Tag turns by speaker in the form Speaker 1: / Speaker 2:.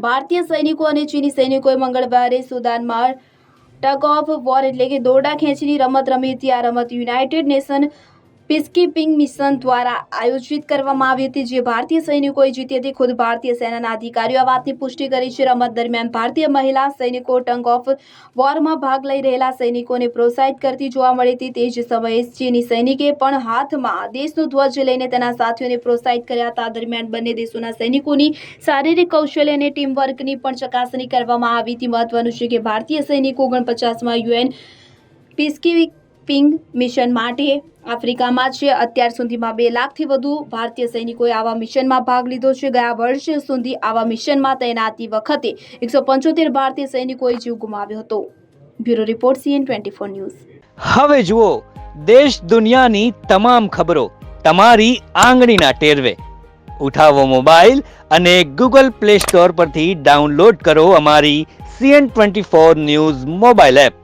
Speaker 1: ભારતીય સૈનિકો અને ચીની સૈનિકોએ મંગળવારે સુદાનમાં ટગ ઓફ વોર એટલે કે દોરડા ખેંચીની રમત રમી હતી. આ રમત યુનાઇટેડ નેશન પીસકીપિંગ મિશન દ્વારા આયોજિત કરવામાં આવી હતી, જે ભારતીય સૈનિકોએ જીતી હતી. ખુદ ભારતીય સેનાના અધિકારીઓ આ વાતની પુષ્ટિ કરી છે. રમત દરમિયાન ભારતીય મહિલા સૈનિકો ટંગ ઓફ વોરમાં ભાગ લઈ રહેલા સૈનિકોને પ્રોત્સાહિત કરતી જોવા મળી હતી. તે જ સમયે ચીની સૈનિકે પણ હાથમાં દેશનો ધ્વજ લઈને તેના સાથીઓને પ્રોત્સાહિત કર્યા હતા. દરમિયાન બંને દેશોના સૈનિકોની શારીરિક કૌશલ્ય અને ટીમવર્કની પણ ચકાસણી કરવામાં આવી હતી. મહત્વનું છે કે ભારતીય સૈનિકો ઓગણપચાસમાં યુએન પીસકીપિંગ મિશન માટે આફ્રિકામાં છે. અત્યાર સુધીમાં બે લાખથી વધુ ભારતીય સૈનિકોએ આવા મિશનમાં ભાગ લીધો છે. ગયા વર્ષ સુધી આવા મિશનમાં તૈનાતી વખતે એકસો પંચોતેર ભારતીય સૈનિકોએ જીવ ગુમાવ્યો હતો. Bureau report CN twenty four news.
Speaker 2: હવે જુઓ, દેશ દુનિયાની તમામ ખબરો તમારી આંગળીના ટેરવે. ઉઠાવો મોબાઈલ અને ગૂગલ પ્લે સ્ટોર પરથી ડાઉનલોડ કરો અમારી CN twenty four news mobile app.